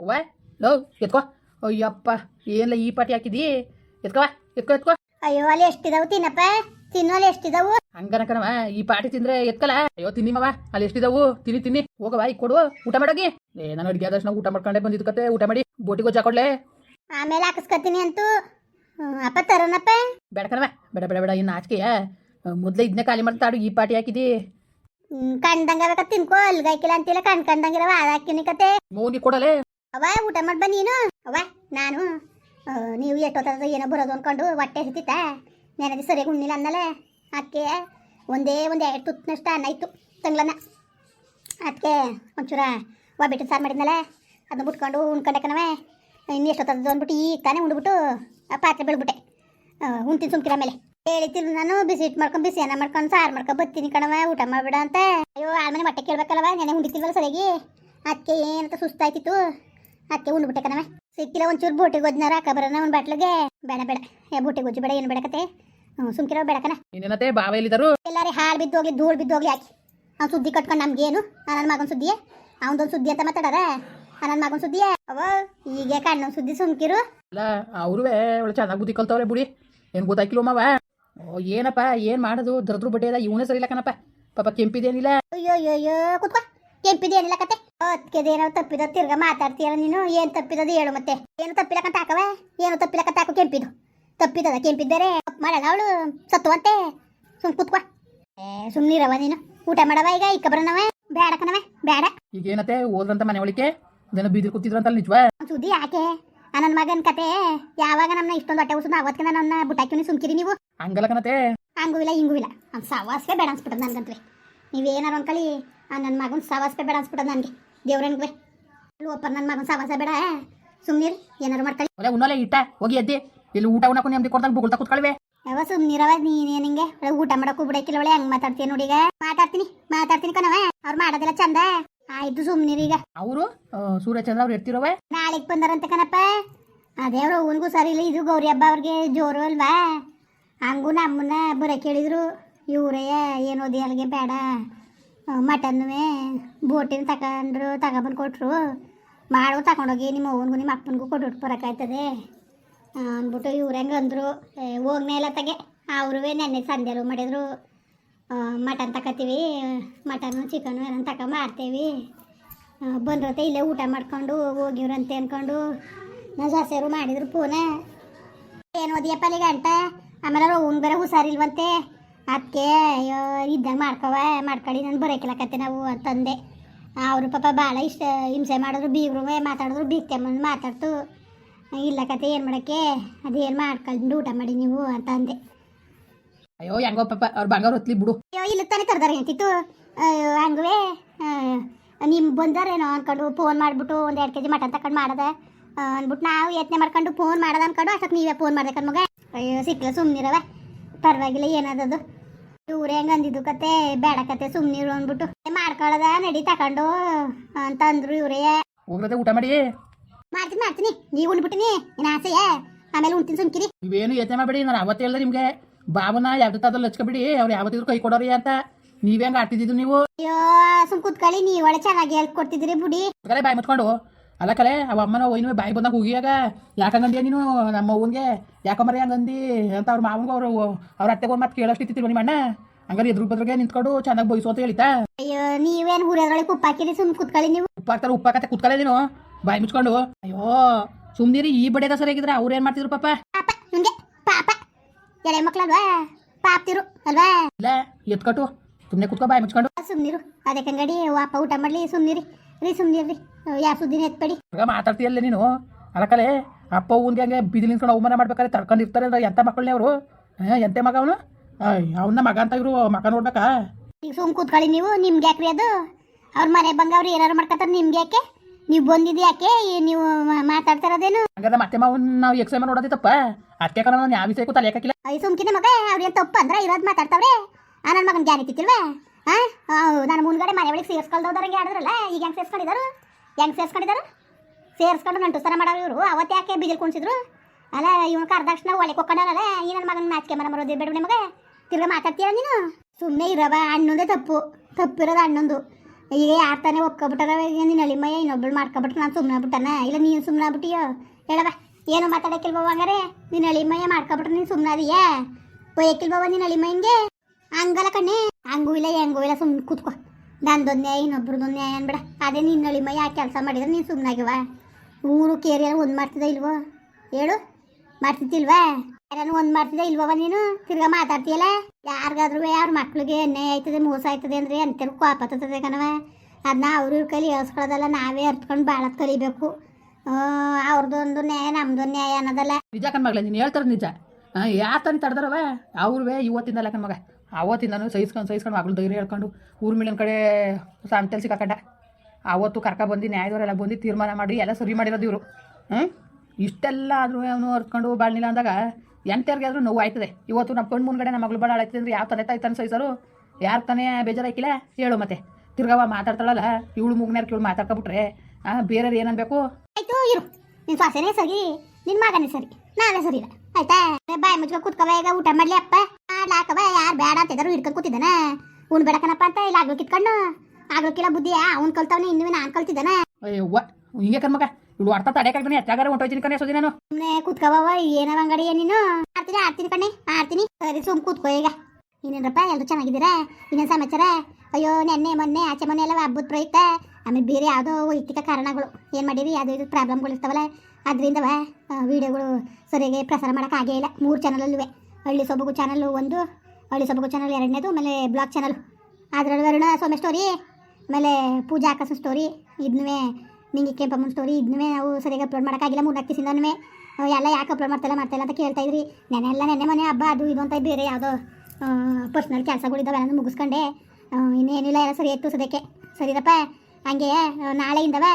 ಅವ್ವ ಲೋ ಎತ್ಕೋ. ಅಯ್ಯಪ್ಪ ಏನಿಲ್ಲ ಈ ಪಾಟಿ ಹಾಕಿದಿ? ಎತ್ಕೋವಾ ಎತ್ಕೋ ಎತ್ಕೋ. ಅಯ್ಯೋ ಅಲ್ಲಿ ಎಷ್ಟಿದಾವು ತಿನ್ನಪ್ಪ? ತಿನ್ನೋಲಿ ಅಲ್ಲಿ ಎಷ್ಟಿದಾವು? ಹಂಗನ ಕಣವ ಈ ಪಾಟಿ ತಿಂದ್ರೆ ಎತ್ಕಲ್ಲ. ಅಯ್ಯೋ ತಿನ್ನಿ ಮಾವ ಅಲ್ಲಿ ಎಷ್ಟಿದಾವು? ತಿನ್ನಿ ತಿನ್ನಿ. ಹೋಗವ ಈಗ ಕೊಡು. ಊಟ ಮಾಡೋಗಿ. ಏ ನಾನು ಅಡುಗೆ ಆದಷ್ಟು ನಾವು ಊಟ ಮಾಡ್ಕೊಂಡೆ ಬಂದಿದ್ದು ಕತೆ. ಊಟ ಮಾಡಿ ಬೋಟಿಗೆ ಗೊಜ್ಜಾ ಕೊಡ್ಲೆ. ಆಮೇಲೆ ಹಾಕಿಸ್ಕೊತೀನಿ ಅಂತೂ. ಅಪ್ಪ ತರೋನಪ್ಪ. ಬೇಡ ಕಣವ ಬೇಡ ಬೇಡ ಬೇಡ ಇನ್ನು ಆಚೆಯ ಮೊದಲೇ ಇದನ್ನೇ ಖಾಲಿ ಮಾಡ್ತಾ ಅಡುಗೆ ಈ ಪಾಟಿ ಹಾಕಿದಿ. ಕಂಡಂಗ ತಿನ್ಕೋ. ಅಲ್ಗಾಯ್ಕಿಲ್ಲ ಅಂತಿಲ್ಲ ಕಣ್ ಕಂಡಂಗಿರವ ಅದಾಕಿನಿ ಕತೆ. ಮೌನಿ ಕೊಡಲೆ. ಅವ ಊಟ ಮಾಡಿ ನೀನು. ಅವ ನಾನು ನೀವು ಎಷ್ಟೊತ್ತದ ಏನೋ ಬರೋದು ಅಂದ್ಕೊಂಡು ಹೊಟ್ಟೆ ಹಿತ್ತಿತ್ತ ನೆನದಿ ಸರಿಯಾಗಿ ಉಣ್ಣಿಲ್ಲ ಅನ್ನಲೆ ಅದಕ್ಕೆ ಒಂದೇ ಒಂದು ಎರಡು ತುತ್ತಿನಷ್ಟು ಅನ್ನ ಇತ್ತು ತಂಗ್ಲನ್ನ ಅದಕ್ಕೆ ಒಂಚೂರ ಒಬ್ಬಿಟ್ಟು ಸಾರು ಮಾಡಿದ್ನಲ್ಲ, ಅದನ್ನ ಬಿಟ್ಕೊಂಡು ಕಣವೆ ಇನ್ನು ಎಷ್ಟೊತ್ತದ ಅಂದ್ಬಿಟ್ಟು ಈಗ ತಾನೇ ಉಂಡ್ಬಿಟ್ಟು ಆ, ಪಾತ್ರೆ ಬೆಳ್ಬಿಟ್ಟೆ ಉಣ್ತೀನಿ ಸುಮ್ಕಿರ ಮೇಲೆ ಹೇಳಿತಿರು ನಾನು, ಬಿಸಿ ಇಟ್ಟು ಮಾಡ್ಕೊಂಡು, ಬಿಸಿ ಅನ್ನ ಮಾಡ್ಕೊಂಡು, ಸಾರು ಮಾಡ್ಕೊಂಡು ಬರ್ತೀನಿ ಕಣವ ಊಟ ಮಾಡಿಬಿಡ ಅಂತ. ಅಯ್ಯೋ, ಆಳ್ಮನೆ ಮಟ್ಟೆ ಕೇಳ್ಬೇಕಲ್ಲವ ನೆನೆ ಉಂಡಿತಿಲ್ವಲ್ಲ ಸರಿಯಾಗಿ. ಅದಕ್ಕೆ ಏನಂತ ಸುಸ್ತಾಯ್ತಿತ್ತು. ಅದಕ್ಕೆ ಉಂಡ್ಬಿಟ್ಟೆ ಕಣವೆ ಸಿಕ್ಕಿಲ್ಲ ಒಂಚೂರು ಬೂಟಿ ಗೊಜ್ಜನ ಹಾಕ ಬರೋಣ ಒಂದು ಬಾಟ್ಲಿಗೆ. ಬೇಡ ಬೇಡ. ಏ ಬೂಟಿ ಗೊಜ್ಜು ಬೇಡ ಏನು ಬೇಡಕತೆ ಸುಮ್ಕಿರೋ ಬೇಡಕನ ಇನ್ನೇನತೆ ಬಾವ ಎಲ್ಲಿದ್ದಾರು ಎಲ್ಲಾರೇ ಹೋಗ್ಲಿ ಬಿದ್ದೋಗ್ಲಿ ಧೂಳು ಬಿದ್ದೋಗ್ಲಿ ಹಾಕಿ. ಅವ್ನು ಸುದ್ದಿ ಕಟ್ಕೊಂಡು ನಮ್ಗೇನು? ನನ್ನ ಮಗನ ಸುದ್ದಿಯೇ? ಅವನದೊಂದು ಸುದ್ದಿ ಅಂತ ಮಾತಾಡಾರ? ನನ್ನ ಮಗನ ಸುದ್ದಿಯೇ? ಅವ ಈಗ ಕಣ್ಣು ಸುದ್ದಿ ಸುಮ್ಕಿರು. ಅಲ್ಲ ಅವ್ರುವೆ ಒಳ್ಳೆ ಚೆನ್ನಾಗಿ ಬುದ್ಧಿ ಕಲ್ತವ್ರೆ ಬುಡಿ. ಏನು ಗೊತ್ತಾಕಿಲ್ಲ ಮಾವ? ಓ ಏನಪ್ಪ ಏನು ಮಾಡೋದು? ದರದ್ರು ಬಟ್ಟೆ ಇವನೇ ಸರಿ ಇಲ್ಲ ಕಣಪ್ಪ. ಪಾಪ ಕೆಂಪಿದೇನಿಲ್ಲ. ಅಯ್ಯೋ ಅಯ್ಯೋ ಅಯ್ಯೋ ಕುತ್ಕೋ. ಕೆಂಪಿದೆ ಏನಿಲ್ಲ ಕತೆ? ಏನೋ ತಪ್ಪಿದ ತಿರ್ಗ ಮಾತಾಡ್ತೀರ ನೀನು? ಏನ್ ತಪ್ಪಿದದು ಹೇಳು ಮತ್ತೆ. ಏನು ತಪ್ಪಿಲಕಂತ ಹಾಕವ? ಏನು ತಪ್ಪಿಲಕಂತ ಹಾಕು ಕೆಂಪಿದು. ತಪ್ಪಿದದ ಕೆಂಪಿದ್ ಬೇರೆ? ಮಾಡಲ್ಲ ಅವಳು? ಸತ್ತುವಂತೆ? ಸುಮ್ ಕುತ್ಕೋ. ಏ ಸುಮ್ನಿರವ ನೀನು. ಊಟ ಮಾಡವ ಈಗ? ಇಕ್ಕ ಬರೋಣವ ಬೇಡ ಕಣವ ಬೇಡ ಈಗ ಏನತ್ತೆ ಹೋದ್ರಂತ ಮನೆ ಒಳಿಕೆ ಜನ ಬೀದಿ ಕೂತಿದ್ರಂತಲ್ಲ ನಿಜವಾ? ಸುದ್ದಿ ಯಾಕೆ? ನನ್ನ ಮಗನ ಕತೆ. ಯಾವಾಗ ನಮ್ಮನ್ನ ಇಷ್ಟೊಂದು ಹೊಟ್ಟೆ ಉಸಿದ ಅವತ್ತಿನ ನನ್ನ ಬುಟ್ಟಾಕಿನಿ ಸುಮ್ಕಿರಿ ನೀವು? ಹಂಗಲ್ಲ ಕಣತೆ. ಹಂಗೂ ಇಲ್ಲ ಹಿಂಗೂ ಇಲ್ಲ. ಸವಾಸವೇ ಬೇಡ ಅನ್ಸ್ಬಿಟ್ಟದ ನನ್ಗಂತ್ರಿ ನೀವೇನಾರು ಅನ್ಕೊಳ್ಳಿ ಆ ನನ್ನ ಮಗನ ಸವಾಸವೇ ಬೇಡ ಅನ್ಸ್ಬಿಟ್ಟದ ನನಗೆ. ದೇವ್ರನ್ಗೆ ಒಪ್ಪ ನನ್ನ ಮಗನ ಸವಾಸ ಬೇಡ ಸುಮ್ನಿರ್ ಏನಾರು ಮಾಡ್ಕೊಳ್ಳಿ. ಉನ್ನೋಲೆ ಇಟ್ಟ ಹೋಗಿ ಎದ್ದಿ. ಇಲ್ಲಿ ಊಟ ಉಣ್ಣಕ್ಕೂ ನೆಮ್ಮದಿ ಕೊಡ್ದಾಗ ಬುಗುಳ್ತಾ ಕೂತ್ಕೊಳ್ವೆ. ಯಾವ ಸುಮ್ನಿರವ ನೀನೇ ನಿಂಗೆ. ಒಳ್ಳೆ ಊಟ ಮಾಡಕ್ಕೂ ಬಿಡಕ್ಕಿಲ್ಲ ಒಳ್ಳೆ ಹೆಂಗ್ ಮಾತಾಡ್ತೀನಿ ನೋಡಿ ಈಗ. ಮಾತಾಡ್ತೀನಿ ಮಾತಾಡ್ತೀನಿ ಕಣವ ಅವ್ರು ಮಾಡೋದಿಲ್ಲ ಚಂದ. ಆಯ್ತು ಸುಮ್ನಿರಿ ಈಗ. ಅವರು ಸೂರ್ಯಚಂದ್ರ ಅವ್ರು ಇರ್ತಿರೋವೆ ನಾಳೆಗೆ ಬಂದಾರಂತೆ ಕಣಪ್ಪ. ಅದೇ ಅವ್ರ ಅವನಿಗೂ ಸರಿ ಇಲ್ಲ. ಇದು ಗೌರಿ ಹಬ್ಬ ಅವ್ರಿಗೆ ಜೋರು ಅಲ್ವಾ? ಹಂಗೂ ನಮ್ಮನ್ನ ಬರೋಕೆ ಕೇಳಿದ್ರು. ಇವರೇ ಏನೋದಿ ಅಲ್ಲಿಗೆ ಬೇಡ. ಮಟನ್ನುವೆ, ಬೋಟಿನ ತಗೊಂಡ್ರು ತಗೊಬಂದು ಕೊಟ್ಟರು ಮಾಡು ತಗೊಂಡೋಗಿ ನಿಮ್ಮ ಅವ್ವನಿಗೂ ನಿಮ್ಮ ಅಪ್ಪನಿಗೂ ಕೊಟ್ಟು ಬರೋಕ್ಕಾಯ್ತದೆ. ಅಂದ್ಬಿಟ್ಟು ಇವ್ರು ಹೆಂಗೆ ಅಂದರು ಹೋಗ್ನೇ ಇಲ್ಲ ತಗೆ. ಅವರು ನೆನ್ನೆ ಸಂಜೆಲು ಮಾಡಿದ್ರು. ಮಟನ್ ತಗೋತೀವಿ ಮಟನ್ನು ಚಿಕನು ಏನೋ ತಗೊ ಮಾಡ್ತೇವಿ. ಬಂದ್ರತೆ ಇಲ್ಲೇ ಊಟ ಮಾಡ್ಕೊಂಡು, ಹೋಗಿವ್ರಂತೆ ಅನ್ಕೊಂಡು. ನಾ ಜಾಸ್ತಿಯವರು ಮಾಡಿದ್ರು ಪೂನೆ. ಏನು ಓದಿಯಪ್ಪ ಅಲ್ಲಿ ಗಂಟ ಆಮೇಲೆ ಅವ್ನು ಬೇರೆ ಹುಷಾರಿಲ್ವಂತೆ. ಅದಕ್ಕೆ ಅಯ್ಯೋ ಇದ್ದಂಗೆ ಮಾಡ್ಕೊವ ಮಾಡ್ಕೊಳ್ಳಿ ನಾನು ಬರೋಕಿಲ್ಲಕತ್ತೆ ನಾವು ಅಂತಂದೆ ಅವರು ಪಾಪ ಭಾಳ ಇಷ್ಟ ಹಿಂಸೆ ಮಾಡಿದ್ರು ಬೀಗರು ಮಾತಾಡಿದ್ರು ಬೀಗ್ತೆಮ್ಮಂದು ಮಾತಾಡ್ತು. ಇಲ್ಲ ಕತೆ ಏನು ಮಾಡೋಕ್ಕೆ? ಅದೇನು ಮಾಡ್ಕೊಂಡು ಊಟ ಮಾಡಿ ನೀವು ಅಂತ ಅಂದೆ. ಅಯ್ಯೋ ಹೆಂಗೋ ಪಾಪ ಅವ್ರು ಬಂಗಾರ ಹೊತ್ಲಿ ಬಿಡು. ಅಯ್ಯೋ ಇಲ್ಲ ತಾನೇ ತರ್ದಾರೆ ಅಂತಿತ್ತು ಅಯ್ಯೋ ಹಂಗವೇ ನಿಮ್ಮ ಬಂದಾರೇನೋ ಅನ್ಕೊಂಡು ಫೋನ್ ಮಾಡಿಬಿಟ್ಟು ಒಂದು ಎರಡು ಕೆ ಜಿ ಮಟನ್ ತಗೊಂಡು ಮಾಡದ? ಅಂದ್ಬಿಟ್ಟು ನಾವು ಯತ್ನೆ ಮಾಡ್ಕೊಂಡು ಫೋನ್ ಮಾಡೋದ ಅಂದ್ಕೊಂಡು ಅಷ್ಟಕ್ಕೆ ನೀವೇ ಫೋನ್ ಮಾಡ್ದೆ ಮಗ. ಅಯ್ಯೋ ಸಿಕ್ಕಲ್ಲ ಸುಮ್ಮನಿರವ ಪರವಾಗಿಲ್ಲ ಏನದದು? ಇವ್ರೆ ಹೆಂಗ ಅಂದಿದ್ದು ಕತೆ? ಬೇಡ ಕತೆ ಸುಮ್ಮನಿರು ಅಂದ್ಬಿಟ್ಟು. ಮಾಡ್ಕೊಳ್ಳೋದ ನಡಿ ತಕೊಂಡು. ಅಂತ ಅಂದ್ರು ಇವ್ರೇ. ಹೋಗ್ರತೆ ಊಟ ಮಾಡಿ. ಮಾಡ್ತೀನಿ ಮಾಡ್ತೀನಿ. ನೀವು ಉಂಡ್ಬಿಟ್ಟಿನಿ ಏನ್ ಆಸೆಯ? ಆಮೇಲೆ ಉಣ್ತೀನಿ ಸುಮ್ಕಿರಿ. ನೀವೇನು ಯೋಚನೆ ಮಾಡಬೇಡಿ ನಾನು ಅವತ್ತು ಹೇಳ್ದೆ ನಿಮ್ಗೆ. ಬಾಬನ ಯಾವ್ದು ತಾದ್ರು ಲಚ್ಕೊಬಿಡಿ ಅವ್ರು ಯಾವತ್ತಿದ್ರು ಕೈ ಕೊಡೋರಿ ಅಂತ. ನೀವೇ ಹಂಗೆ ಆಡ್ತಿದ್ದು ನೀವು? ಅಯ್ಯೋ ಸುಮ್ ಕೂತ್ಕೊಳ್ಳಿ. ನೀವಳೆ ಒಳ್ಳೆ ಚೆನ್ನಾಗಿ ಹೇಳ್ಕೊಡ್ತಿದ್ರಿ ಬುಡಿ. ಬಾಯ್ ಬಾಯಿ ಮುಚ್ಕೊಂಡು. ಅಲ್ಲ ಕಲೆ ಅವ ಅಮ್ಮನ ಒಯ್ನು ಬಾಯಿ ಬಂದಾಗ ಹೋಗಿಯಾಗ. ಯಾಕಂಗಂದಿಯ ನೀನು ನಮ್ಮ ಅವ್ವನ್ಗೆ ಯಾಕಂಬರಿ ಹಂಗಂದಿ? ಅಂತ ಅವ್ರ ಮಾವನ್ಗ ಅವರು ಅವ್ರ ಅತ್ತೆಗೆ ಮತ್ತೆ ಮಾತು ಕೇಳೋಷ್ಟಿತ್ತು ನಿಮ್ಮ ಅಣ್ಣ ಹಂಗಾರೆ ಎದುರು ಬದ್ರಿಗೆ ನಿಂತ್ಕೊಂಡು ಚೆನ್ನಾಗಿ ಬಯಸು ಅಂತ ಹೇಳಿತಾ ಅಯ್ಯೋ ನೀವೇನು ಹುರಿಯೋದ್ರೊಳಗೆ ಉಪ್ಪಾಕಿರಿ ಸುಮ್ ಕುತ್ಕೊಳ್ಳಿ ನೀವು. ಉಪ್ಪಾಕ್ತಾರ ಉಪ್ಪಾಕತ್ತೆ ಕುತ್ಕೊಳ್ಳಿ ನೀನು. ಬಾಯಿ ಮುಚ್ಕೊಂಡು. ಅಯ್ಯೋ ಸುಮ್ನಿರಿ ಈ ಬಡ್ಡೆದ ಸರಿಯಾಗಿದ್ರೆ ಅವ್ರು ಏನ್ ಮಾಡ್ತಿದ್ರು ಪಾಪ? ಪಾಪ ನಿಮ್ಗೆ ಪಾಪ. ಎಳೆ ಮಕ್ಳಲ್ವಾ? ಪಾಪ್ತಿರು ಅಲ್ವಾ? ಇಲ್ಲ ಎತ್ಕಟ್ಟು. ಸುಮ್ಮನೆ ಕುತ್ಕೊ ಬಾಯಿ ಮುಚ್ಕೊಂಡು. ಸುಮ್ನಿರು ಅದಕ್ಕೆ ಅಂಗಡಿ ವಾಪ ಊಟ ಮಾಡ್ಲಿ ಸುಮ್ನಿರಿ. ರೀ ಸುಮ್ನಿರ್ರಿ. ಯಾವ ಸುದ್ದಿನ ಎತ್ಬೇಡಿ ಈಗ ಮಾತಾಡ್ತೀಯಲ್ಲ ನೀನು? ಅಲಕಲೆ ಅಪ್ಪ ಅವ್ನಿಗೆ ಹಂಗೆ ಬಿದಿ ನಿಂತ್ಕೊಂಡು ಅವಮಾನ ಮಾಡ್ಬೇಕಾದ್ರೆ ತಡ್ಕೊಂಡಿರ್ತಾರೆ ಅಂದ್ರೆ ಎಂಥ ಮಕ್ಕಳನ್ನೇ ಅವರು? ಎಂತೆ ಮಗ ಅವನು? ಅವನ ಮಗ ಅಂತ ಇವರು ಮಗ ನೋಡ್ಬೇಕ? ಈಗ ಸುಮ್ ಕೂತ್ಕೊಳ್ಳಿ ನೀವು ನಿಮ್ಗೆ ಯಾಕ್ರಿ ಅದು? ಅವ್ರ ಮನೆ ಬಂಗ ಅವ್ರು ಏನಾರು ಮಾಡ್ಕೊತಾರೆ ನಿಮ್ಗೆ ಯಾಕೆ? ನೀವು ಬಂದಿದ್ದು ಯಾಕೆ? ನೀವು ಮಾತಾಡ್ತಾರದೇನು? ಹಂಗಾದ್ರೆ ಮತ್ತೆ ಮಾವನ್ ನಾವು ಎಕ್ಸಾಮ್ ನೋಡೋದಿತ್ತಪ್ಪ ತಪ್ಪ ಅದಕ್ಕೆ ಕಾರಣ ನಾನು ಯಾವ ವಿಷಯಕ್ಕೂ ತಲೆ ಹಾಕಿಲ್ಲ. ಐ ಸುಮ್ಕಿನ ಮಗ ಅವ್ರೇನು ತಪ್ಪು ಅಂದ್ರೆ ಇರೋದು ಮಾತಾಡ್ತಾವ್ರೆ. ಆ ನನ್ನ ಮಗನ ಗ್ಯಾರಂಟಿ ತಿಳ್ವಾ. ಆ ನಾನು ಮುಂದ್ಗಡೆ ಮನೆ ಒಳಗೆ ಸೇರ್ಸ್ಕೊಳ್ದವ್ರಂಗೆ ಆಡಿದ್ರಲ್ಲ ಈಗ ಹೆಂಗೆ ಸೇರ್ಸ್ಕೊಂಡಿದ್ದಾರು ಹೆಂಗೆ ಸೇರ್ಸ್ಕೊಂಡಿದಾರ? ಸೇರ್ಸ್ಕೊಂಡು ನಂಟು ಸರ ಮಾಡೋರು ಇವರು. ಅವತ್ತು ಯಾಕೆ ಬಿದಿಲ್ ಕುಣಿಸಿದ್ರು? ಅಲ್ಲ, ಇವನು ಕರ್ದಕ್ಷಣ ಒಳಗೆ ಕೊಕ್ಕಡಲ್ಲ ಈ ನನ್ನ ಮಗನ ನಾಚಿಕೆ ಮರ ಮರೋದು ಬೇಡ ಮಗ ತಿರ್ಗಾ ಮಾತಾಡ್ತೀಯ ನೀನು? ಸುಮ್ಮನೆ ಇರವ ಅಣ್ಣಂದೇ ತಪ್ಪು. ತಪ್ಪಿರೋದು ಅಣ್ಣಂದು. ಈಗ ಯಾರು ತಾನೇ ಒಪ್ಕೊಬಿಟ್ಟಾರ ನೀನು ಅಳಿಮಯ್ಯ ಇನ್ನೊಬ್ಬಳು ಮಾಡ್ಕೊಬಿಟ್ರೆ, ನಾನು ಸುಮ್ಮನೆ ಬಿಟ್ಟಾನ ಇಲ್ಲ, ನೀನು ಸುಮ್ಮನೆ ಆಗ್ಬಿಟ್ಟಿಯೋ? ಹೇಳವ ಏನು ಮಾತಾಡಕ್ಕಿಲ್ವವ ಹಂಗಾರೆ? ನೀನು ಅಳಿಮಯ್ಯ ಮಾಡ್ಕೊಬಿಟ್ರೆ ನೀನು ಸುಮ್ಮನೆ ಅದೀಯಾ? ಬೈಯಕ್ಕಿಲ್ವವ ನೀನು ಅಳಿಮಯ್ಯಂಗೆ ಹಂಗಲ್ಲ ಕಣ್ಣೆ. ಹಂಗೂ ಇಲ್ಲ, ಹೆಂಗೂ ಇಲ್ಲ ಸುಮ್ಮನೆ ಕೂತ್ಕೋ. ನಂದೊಂದು ನ್ಯಾಯ, ಇನ್ನೊಬ್ರದೊಂದು ನ್ಯಾಯ ಅನ್ಬೇಡ. ಅದೇ ನಿನ್ನ ಮೈ ಆ ಕೆಲಸ ಮಾಡಿದ್ರೆ ನೀನು ಸುಮ್ಮನಾಗಿವ ಊರು ಕೇರಿ ಎಲ್ಲ ಒಂದು ಮಾಡ್ತಿದ್ದ ಇಲ್ವೋ? ಹೇಳು. ಮಾಡ್ತಿದ್ದಿಲ್ವಾ? ಯಾರನ್ನು ಒಂದು ಮಾಡ್ತಿದ್ದ ಇಲ್ವವ ನೀನು? ತಿರ್ಗಾ ಮಾತಾಡ್ತೀಯಲ್ಲ? ಯಾರಿಗಾದ್ರೂ ಅವ್ರ ಮಕ್ಳಿಗೆ ಅನ್ಯಾಯ ಆಯ್ತದೆ, ಮೋಸ ಆಯ್ತದೆ ಅಂದ್ರೆ ಅಂತ ಕೋಪ ಹತ್ತದ ಕಣವ. ಅದನ್ನ ಅವ್ರ ಇವ್ರ ಕೈಲಿ ಹೇಳ್ಸ್ಕೊಳ್ಳೋದಲ್ಲ ನಾವೇ ಅರ್ತ್ಕೊಂಡು ಭಾಳ ಕಲಿಬೇಕು ಅವ್ರದ್ದೊಂದು ನ್ಯಾಯ, ನಮ್ದೊಂದು ನ್ಯಾಯ ಅನ್ನೋದಲ್ಲ. ನಿಜ ಕಣ್ ಮಗಳೇ, ನೀನು ಹೇಳ್ತಾರೆ ನಿಜ. ಯಾತನ ತಡೆದ್ರವ? ಅವ್ರವೇ ಇವತ್ತಿಂದಲ್ಲ ಕಣ್ ಮಗ ಅವತ್ತಿಂದನೂ ಸಹಿಸ್ಕೊಂಡು ಸಹಿಸ್ಕೊಂಡು ಮಗಳು ಧೈರ್ಯ ಹೇಳ್ಕೊಂಡು ಊರ್ ಮೇಲಿನ ಕಡೆ ಸಂತೆಲ್ ಸಿಕ್ಕಾಕಂಡ. ಆವತ್ತು ಕರ್ಕ ಬಂದು ನ್ಯಾಯದವರೆಲ್ಲ ಬಂದು ತೀರ್ಮಾನ ಮಾಡಿ ಎಲ್ಲ ಸರಿ ಮಾಡಿರೋದು ಇವರು. ಹ್ಞೂ ಇಷ್ಟೆಲ್ಲ ಆದರೂ ಅವನು ಹೊರ್ಕೊಂಡು ಬಾಳ್ನಿಲ್ಲ ಅಂದಾಗ ಎಂಟರ್ಗೆ ಆದರೂ ನೋವು ಆಯ್ತದೆ. ಇವತ್ತು ನಮ್ಮ ಕಣ್ಣು ಮುಂದ್ಗಡೆ ನಮ್ಮ ಮಗಳು ಭಾಳ ಆಯ್ತದೆ ಅಂದ್ರೆ ಯಾವ ತಂದೆ ತಾಯಿ ತಾನೆ ಸಹಿಸೋರು? ಯಾರು ತಾನೇ ಬೇಜಾರಾಯ್ಕಿಲ್ಲ? ಹೇಳು ಮತ್ತೆ. ತಿರ್ಗವ ಮಾತಾಡ್ತಾಳಲ್ಲ, ಇವಳು ಮುಗ್ನಾರ್ಕ ಇವಳು ಮಾತಾಡ್ಕೊಬಿಟ್ರೆ ಬೇರೆಯವ್ರು ಏನನ್ಬೇಕು? ಆಯ್ತು ಇರು. ನಿನ್ ಸೊಸೆನೇ ಸರಿ, ನಿನ್ ಮಗನೇ ಸರಿ, ನಾನೇ ಸರಿ ಇಲ್ಲ. ಆಯ್ತಾ? ಬಾಯ್ ಮುಚ್ಕೊ ಕುತ್ಕವ ಈಗ ಊಟ ಮಾಡ್ಲಿ ಅಪ್ಪ. ಮಾಡ್ಲಾಕವ ಯಾರು ಬೇಡ ಅಂತಿದ್ರು ಹಿಡ್ಕೊಂಡು ಕೂತಿದ್ದಾನ. ಉಣ್ ಬೇಡಕನಪ್ಪ ಅಂತ ಇಲ್ಲ ಆಗ್ಬೇಕು ಕಿತ್ಕೊಂಡು. ಆಗ್ಬೇಕಿಲ್ಲ ಬುದ್ಧಿಯ ಅವ್ನ್ ಕಲ್ತವ್ನೆ ಇನ್ನೂ ನಾನ್ ಕಲ್ತಿದ್ದಾನ. ಅಯ್ಯವ್ವ ಹಿಂಗೆ ಕಣ್ಮಗ ಇವಳು ಅರ್ಥ ತಡೆಯಕ್ಕಾಗ್ತಾನೆ ಹೆಚ್ಚಾಗಾರ ಹೊಂಟೋಯ್ತೀನಿ ಕಣೆ ಸೋದಿ ನಾನು ಸುಮ್ಮನೆ ಕುತ್ಕವ ಏನವ ಅಂಗಡಿ ನೀನು. ಆಡ್ತೀನಿ ಆಡ್ತೀನಿ ಕಣ್ಣೆ ಆಡ್ತೀನಿ. ಸರಿ ಸುಮ್ ಕೂತ್ಕೋ ಈಗ. ಇನ್ನೇನ್ರಪ್ಪ ಎಲ್ಲರೂ ಚೆನ್ನಾಗಿದ್ದೀರಾ? ಇನ್ನೇನು ಸಮಾಚಾರ? ಅಯ್ಯೋ ನೆನ್ನೆ ಮೊನ್ನೆ ಆಚೆ ಮೊನ್ನೆ ಎಲ್ಲ ಹಬ್ಬದ ಪ್ರಯುಕ್ತ. ಆಮೇಲೆ ಬೇರೆ ಯಾವುದೋ ವೈಯಕ್ತಿಕ ಕಾರಣಗಳು. ಏನ್ ಮಾಡಿರಿ ಯಾವುದೋ ಇದು ಪ್ರಾಬ್ಲಮ್ಗಳು ಇರ್ತಾವಲ್ಲ ಅದರಿಂದವ ವೀಡಿಯೋಗಳು ಸರಿಯಾಗಿ ಪ್ರಸಾರ ಮಾಡೋಕೆ ಆಗೇ ಇಲ್ಲ. ಮೂರು ಚಾನಲಲ್ಲೂ ಹಳ್ಳಿ ಸೊಬಗು ಚಾನಲ್ ಒಂದು, ಹಳ್ಳಿ ಸೊಬಗು ಚಾನಲ್ ಎರಡನೇದು, ಆಮೇಲೆ ಬ್ಲಾಗ್ ಚಾನಲ್ ಅದರಲ್ಲಿ ವರುಣ ಸೋಮೆ ಸ್ಟೋರಿ ಆಮೇಲೆ ಪೂಜಾ ಆಕಾಶ ಸ್ಟೋರಿ ಇದನ್ನೇ ನಿಂಗೆ ಕೆಂಪಮ್ಮನ ಸ್ಟೋರಿ ಇದನ್ನೇ ನಾವು ಸರಿಯಾಗಿ ಅಪ್ಲೋಡ್ ಮಾಡೋಕ್ಕಾಗಿಲ್ಲ ಮೂರು ದಿವಸದಿಂದನೂ ಎಲ್ಲ ಯಾಕೆ ಅಪ್ಲೋಡ್ ಮಾಡ್ತಾಯಿಲ್ಲ ಮಾಡ್ತಾಯಿಲ್ಲ ಅಂತ ಕೇಳ್ತಾ ಇದ್ರಿ. ನೆನೆ ಎಲ್ಲ ನೆನ್ನೆ ಮನೆ ಹಬ್ಬ, ಅದು ಇದು ಅಂತ ಬೇರೆ ಯಾವುದೋ ಪರ್ಸ್ನಲ್ ಕೆಲಸಗಳಿದ್ದಾವೆ ಅದನ್ನು ಮುಗಿಸ್ಕೊಂಡೆ. ಇನ್ನೇನಿಲ್ಲ, ಎಲ್ಲ ಸರಿ ಇತ್ತು ಸದ್ಯಕ್ಕೆ. ಸರಿದಪ್ಪ ಹಂಗೆ ನಾಳೆಯಿಂದವ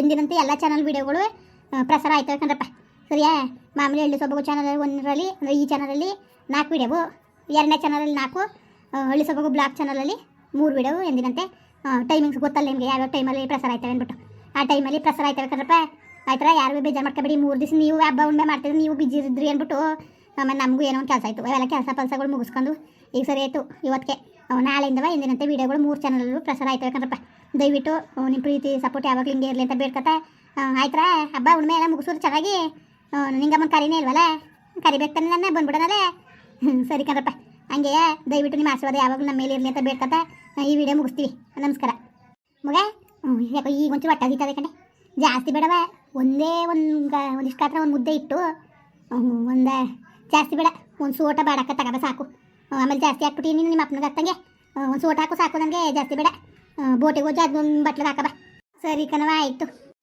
ಎಂದಿನಂತೆ ಎಲ್ಲ ಚಾನಲ್ ವೀಡಿಯೋಗಳು. ಪ್ರಸಾರ ಆಯ್ತವೆ ಕಣ್ರಪ್ಪ ಸರಿಯಾ, ಮಾಮೂಲಿ ಹಳ್ಳಿ ಸೊಬಗು ಚಾನಲ್ ಒಂದರಲ್ಲಿ, ಅಂದರೆ ಈ ಚಾನಲಲ್ಲಿ ನಾಲ್ಕು ವಿಡಿಯೋವು ಎರಡನೇ ಚಾನಲಲ್ಲಿ ನಾಲ್ಕು ಹಳ್ಳಿ ಸೊಬಗು ಬ್ಲಾಕ್ ಚಾನಲಲ್ಲಿ ಮೂರು ವಿಡಿಯೋವು ಎಂದಿನಂತೆ. ಟೈಮಿಂಗ್ಸ್ ಗೊತ್ತಲ್ಲ ನಿಮಗೆ, ಯಾವ್ಯಾವ ಟೈಮಲ್ಲಿ ಪ್ರಸಾರ ಆಯ್ತವೆ ಅಂದ್ಬಿಟ್ಟು. ಆ ಟೈಮಲ್ಲಿ ಪ್ರಸಾರ ಆಯ್ತವೆ ಕಣ್ರಪ್ಪ. ಆಯ್ತರ ಯಾರು ಬೇಜಾರು ಮಾಡ್ಕೊಬೇಡಿ, ಮೂರು ದಿವಸ ನೀವು ಹಬ್ಬ ಉಂಡೆ ಮಾಡ್ತಿದ್ರಿ ನೀವು ಬಿಜಿ ಇದ್ರಿ ಅಂದ್ಬಿಟ್ಟು, ಆಮೇಲೆ ನಮಗೂ ಏನೋ ಒಂದು ಕೆಲಸ ಆಯಿತು. ಅವೆಲ್ಲ ಕೆಲಸ ಪಲ್ಸಗಳು ಮುಗಿಸ್ಕೊಂಡು ಈಗ ಸರಿ ಆಯಿತು ಇವತ್ತಿಗೆ ನಾಳೆಯಿಂದವ ಎಂದಿನಂತೆ ವೀಡಿಯೋಗಳು ಮೂರು ಚಾನಲಲ್ಲೂ ಪ್ರಸಾರ ಆಯ್ತವೆ ಯಾಕಂದ್ರಪ್ಪ ದಯವಿಟ್ಟು ನಿಮ್ಮ ಪ್ರೀತಿ ಸಪೋರ್ಟ್ ಯಾವಾಗಲೂ ಹಿಂಗೆ ಇರಲಿ ಅಂತ ಬೇಡ್ಕತ್ತ ಆಯ್ತರ? ಹಬ್ಬ ಉಣ್ಮೆ ಎಲ್ಲ ಮುಗಿಸೋದು ಚೆನ್ನಾಗಿ. ನಿಂಗಮ್ಮನ ಕರಿನೇ ಇಲ್ವಲ್ಲ? ಕರಿಬೇಕು ತಾನೆ ನನ್ನ ಬಂದ್ಬಿಡೋದಲ್ಲೇ? ಸರಿ ಕಣಪ್ಪ. ಹಂಗೆ ದಯವಿಟ್ಟು ನಿಮ್ಮ ಆಶೀರ್ವಾದ ಯಾವಾಗಲೂ ನಮ್ಮ ಮೇಲೆ ಇರಲಿ ಅಂತ ಬೇಡ್ಕತ್ತ ಈ ವಿಡಿಯೋ ಮುಗಿಸ್ತೀವಿ. ನಮಸ್ಕಾರ. ಮಗ ಯಾಕೋ ಈಗ ಒಂಚೂರು ಹೊಟ್ಟೆ ಹಸಿತದೆ ಕಣೆ. ಜಾಸ್ತಿ ಬೇಡವ. ಒಂದೇ ಒಂದು ಒಂದಿಷ್ಟು ಕಾತ್ರ ಒಂದು ಮುದ್ದೆ ಇಟ್ಟು ಒಂದು ಜಾಸ್ತಿ ಬೇಡ. ಒಂದು ಸೋಟ ಬೇಡಕ್ಕ ತಗೋದ ಸಾಕು. ಆಮೇಲೆ ಜಾಸ್ತಿ ಹಾಕ್ಬಿಟ್ಟು ನೀನು ನಿಮ್ಮ ಅಪ್ಪನಿಗೆ ಹಾಕ್ತಂಗೆ ಒಂದು ಸೋಟ ಹಾಕು ಸಾಕು ನನಗೆ ಜಾಸ್ತಿ ಬೇಡ. ಬೋಟಿಗೆ ಹೋಗಿ ಅದೊಂದು ಬಟ್ಲಿಗೆ ಹಾಕಬ. ಸರಿ ಕಣವ ಆಯಿತು.